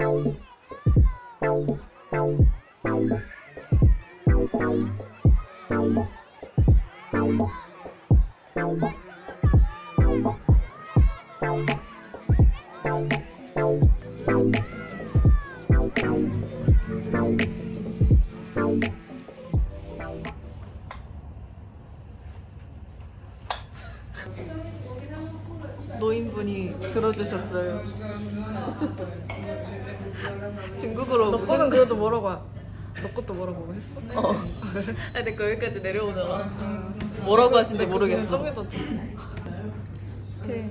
노 무슨 거는 그래도 뭐라고 하- 너 것도 뭐라고 했어? 어. 아니 내거 여기까지 내려오다가 뭐라고 하신지 모르겠어. 저기다 좀 오케이.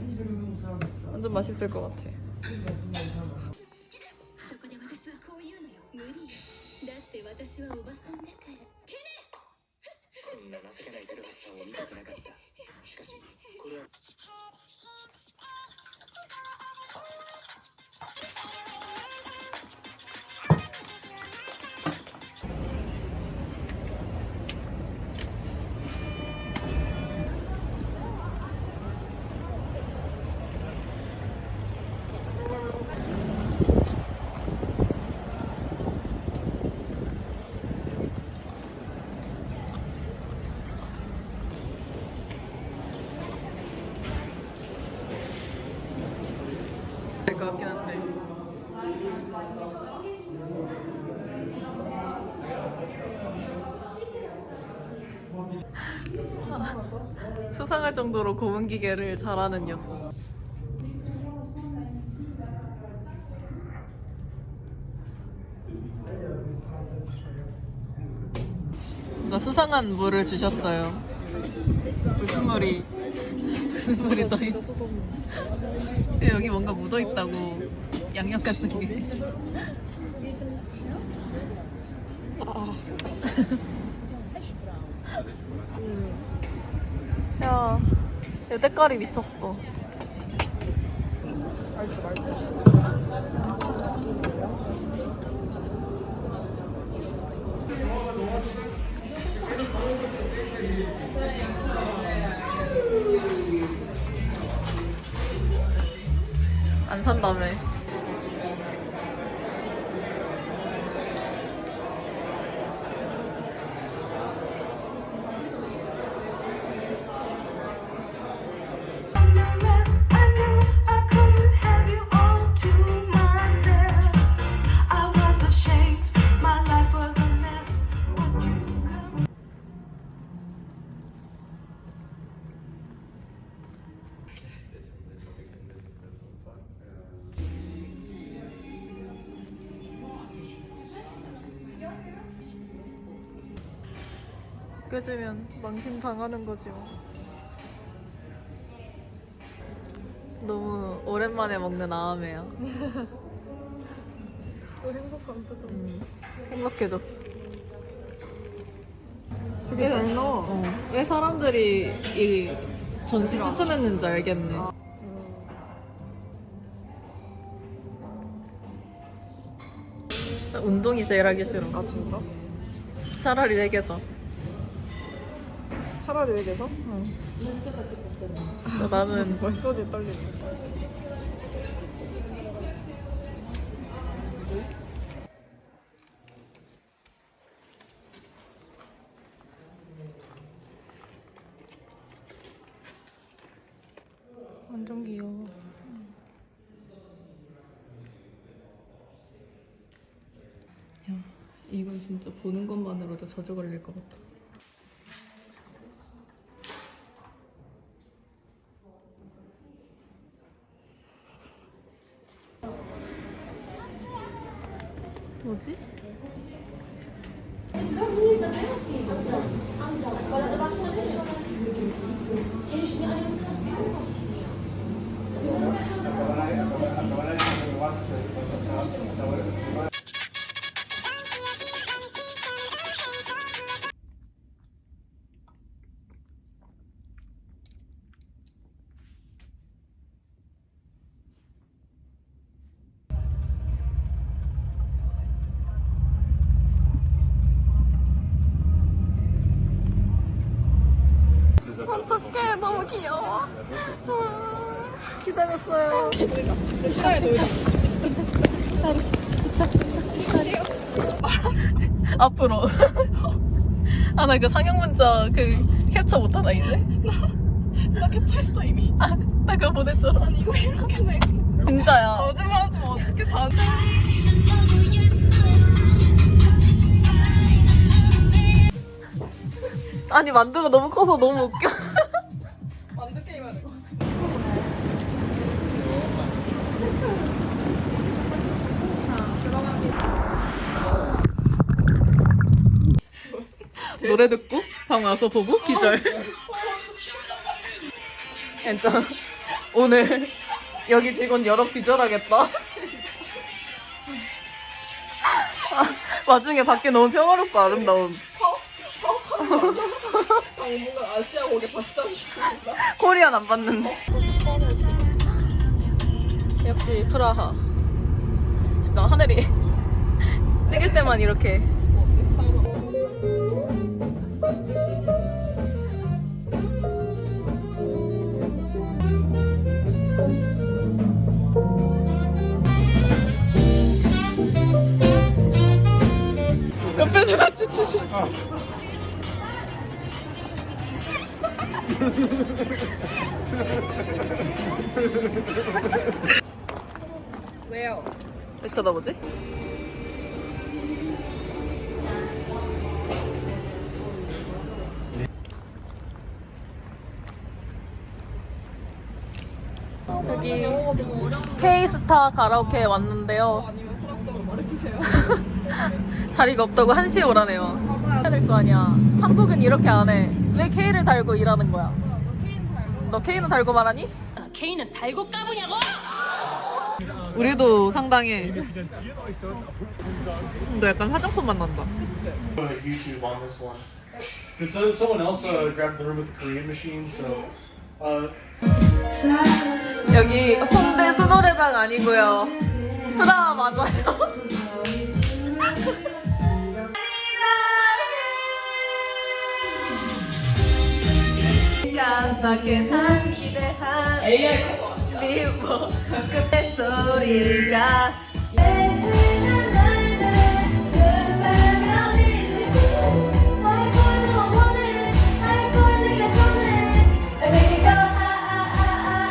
완전 맛있을 것 같아. そこで私はこう言うのよ無理よだって私はおばさんだからてねこんな情けないテルハスさんを見たくなかったしかしこれは 것 같긴 한데. 수상할 정도로 고문 기계를 잘하는 녀석. 뭔가 수상한 물을 주셨어요. 무슨 물이 더 있... 진짜 수동 여기 뭔가 묻어 있다고 양념 같은 게. 야, 얘 때깔이 미쳤어. 안 산다며. 끄지면 망신 당하는 거지 뭐. 너무 오랜만에 먹는 아메야. 또 행복한 표정 음, 행복해졌어. 되게 잘 나와 어, 왜 사람들이 이 전시 추천했는지 알겠네. 운동이 제일 하기 싫어. 아 진짜? 차라리 내게다. 차라리 왜게서 진짜 나는 벌써지 떨리네 완전 귀여워. 야, 이건 진짜 보는 것만으로도 저주 걸릴 것 같아. 너무 귀여워. 기다렸어요. 시간이 돌자 앞으로. 아, 나 그 상형 문자 그 캡처 못하나, 이제? 나 캡처했어 이미. 아, 나 그거 보냈잖아. 아니 이거 이렇게 내. 진짜야. 거짓말 하지 마. 어떻게 다 돼? 아니, 만두가 너무 커서 너무 웃겨. 거. 노래 듣고 방 와서 보고 기절. 진짜 오늘 여기 직원 여러 기절하겠다. 아, 와중에 밖에 너무 평화롭고 아름다운 아 뭔가 아시아 받장이 있다. 코리안 안 봤는데. 역시 프라하. 진짜 하늘이 찍을 때만 이렇게 옆에서 같이 추시. 왜요? 왜 쳐다보지? 여기 K스타 가라오케에 왔는데요. 말해주세요. 자리가 없다고 1시에 오라네요. 해야 될 거 아니야. 한국은 이렇게 안 해. 왜 K를 달고 일하는 거야? 너 K는 달고 말하니? K는 달고 까부냐고! 우리도 상당히 너 약간 화장품 맛 난다. YouTube on this one. Because so, someone else uh, grabbed the room with the Korean machine, so. Uh, 여기 홍대 수노래방 아니고요. 프라 맞아요. 깜빡한 한 기대한 미워 끝에 소리가 너무 원해 날걸 네가 전해 Make me go 하하하하하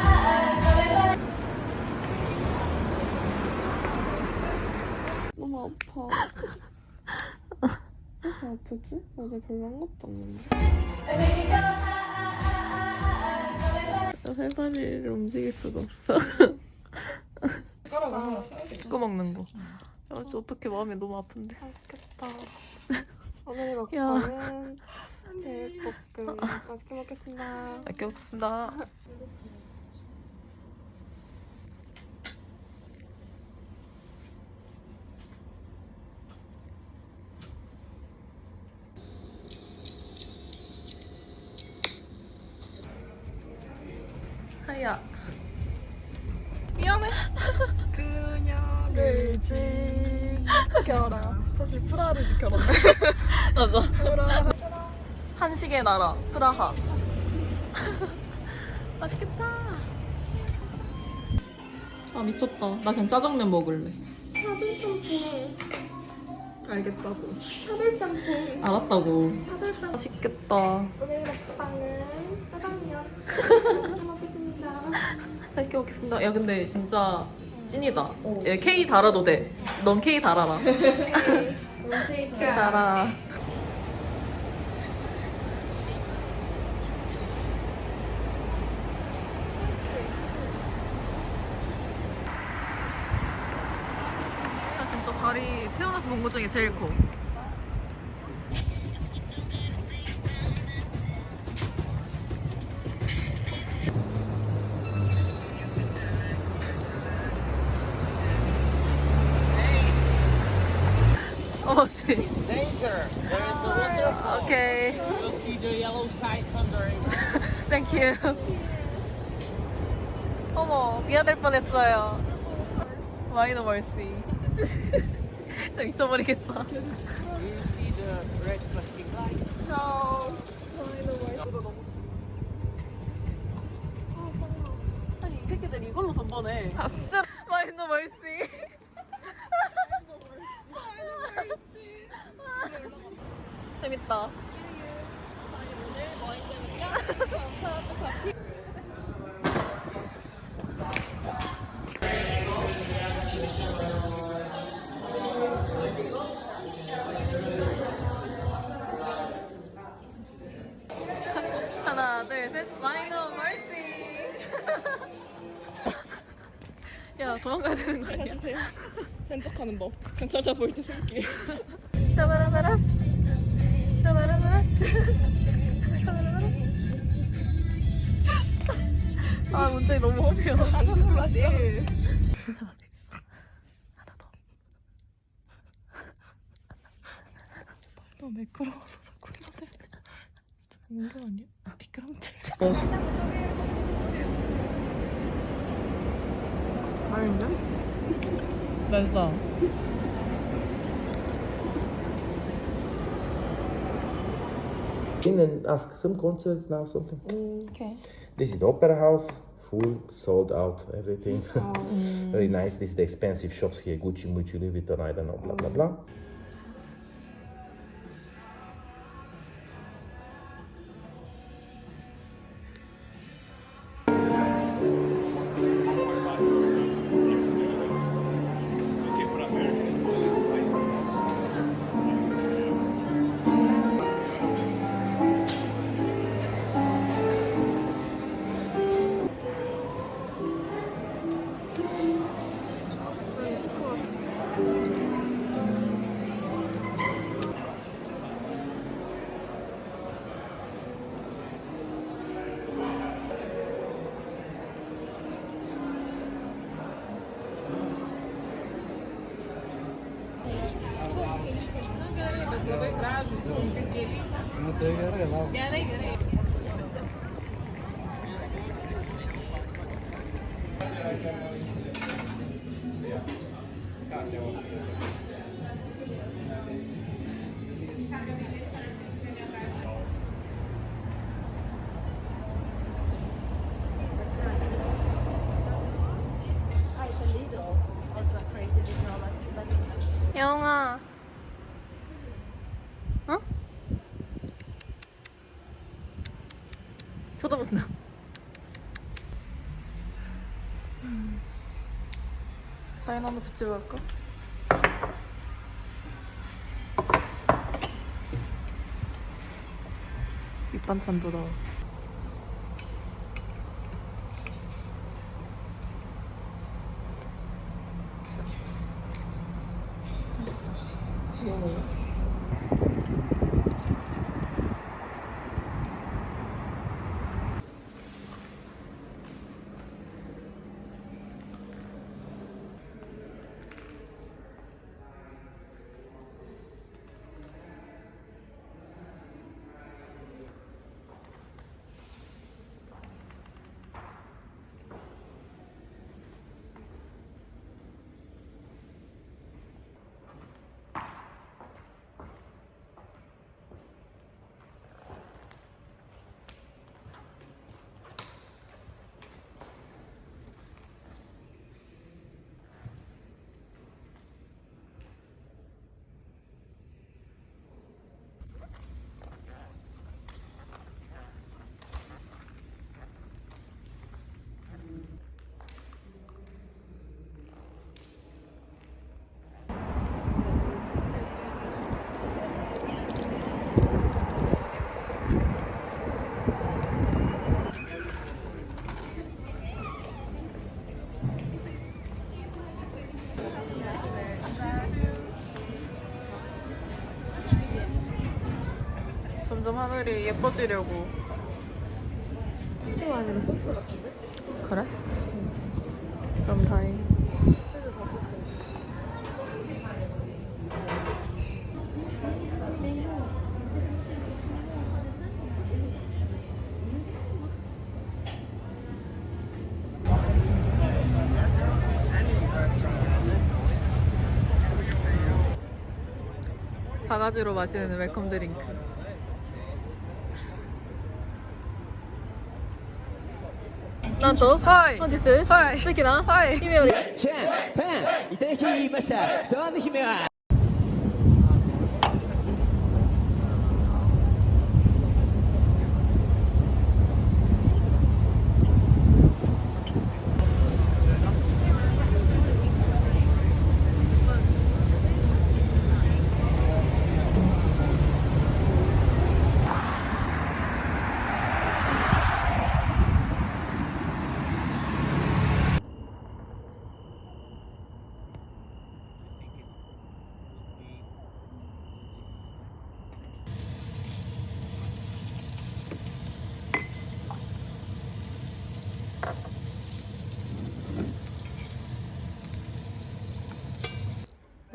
너무 아파. 왜 이렇게 아프지? 어제 별로 한 것도 없는데. Go 하하하 하하 살다리를 움직일 수가 없어. 숟가락 하나 써야겠다. 찍어 먹는 거. 야, 진짜 어떻게 마음이 너무 아픈데. 맛있겠다. 오늘 야. 먹방은 제육볶음 맛있게 먹겠습니다. 맛있게 먹습니다. 사실 프라를 지켜라. 맞아. 프라. 한식의 나라 프라하. 맛있겠다. 아 미쳤다. 나 그냥 짜장면 먹을래. 알겠다고. 알았다고. 맛있겠다. 오늘 먹방은 짜장면. 맛있게 먹겠습니다. 맛있게 먹겠습니다. 야 근데 진짜 찐이다. 얘 K 달아도 돼. 넌 K 달아라. K 달아. 나 진짜 다리 태어나서 본 것 중에 제일 커. Danger! There is a waterfall. Okay. You'll see the yellow side thundering. Thank you. 어머, 미안할 뻔했어요. 마이너 멀시. 진짜 미쳐버리겠다. You see the red flashing light. 아니, 이 새끼들 이걸로 돈 버네. 아, 진짜 마이너 멀시. 마이너 멀시. 재밌다. 하나, 둘, 셋. 마이너 멀시. 야, 도망가야 되는 거 아니야? 해주세요. 센척하는 법. 경찰차 보일 때 숨기. 따바라바라. 아, 문장이 너무 허비어. 몰랐어. 하나 더. 너 매끄러워서 자꾸 이러네. 진짜 인간 아니야? 미끄럼틀. 어. 아닌데? 맛있다. In and ask some concerts now something mm, Okay. this is the opera house full sold out everything Oh. Mm. very nice this is the expensive shops here gucci mucci louis vuitton i don't know blah blah blah 영 쳐다본다. 음. 사인 하나 붙이고 갈까? 밑반찬도 나와. 하늘이 예뻐지려고. 치즈 아니라 소스 같은데? 그래? 그럼 다행. 치즈 다 소스였어. 바가지로 마시는 웰컴 드링크. なんと？はい。本日？はい。素敵な？はい。いただきました。ゾンの姫は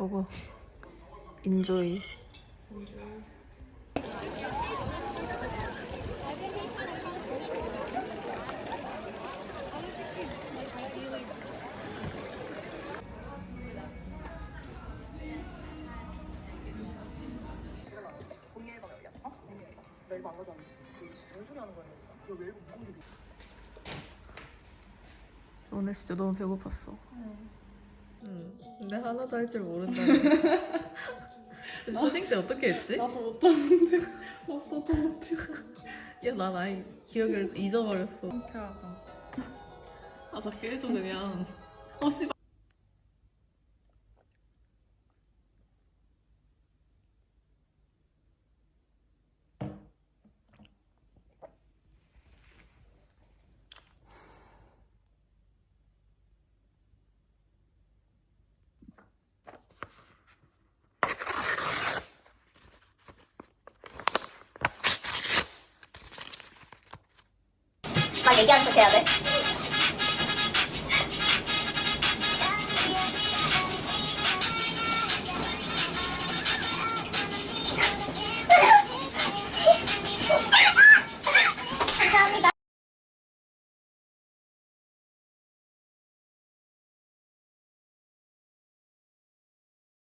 먹어. 인조이. 오늘 진짜 너무 배고팠어. 응. 근데 하나도 할 줄 모른다는. 초딩 때 어떻게 했지? 나도 못하는데. 나도 못해. 야, 난 아예 기억을 잊어버렸어. 창피하다. 아, 작게 해줘, 그냥. 어, 씨발. 막 얘기하는 척 해야 돼?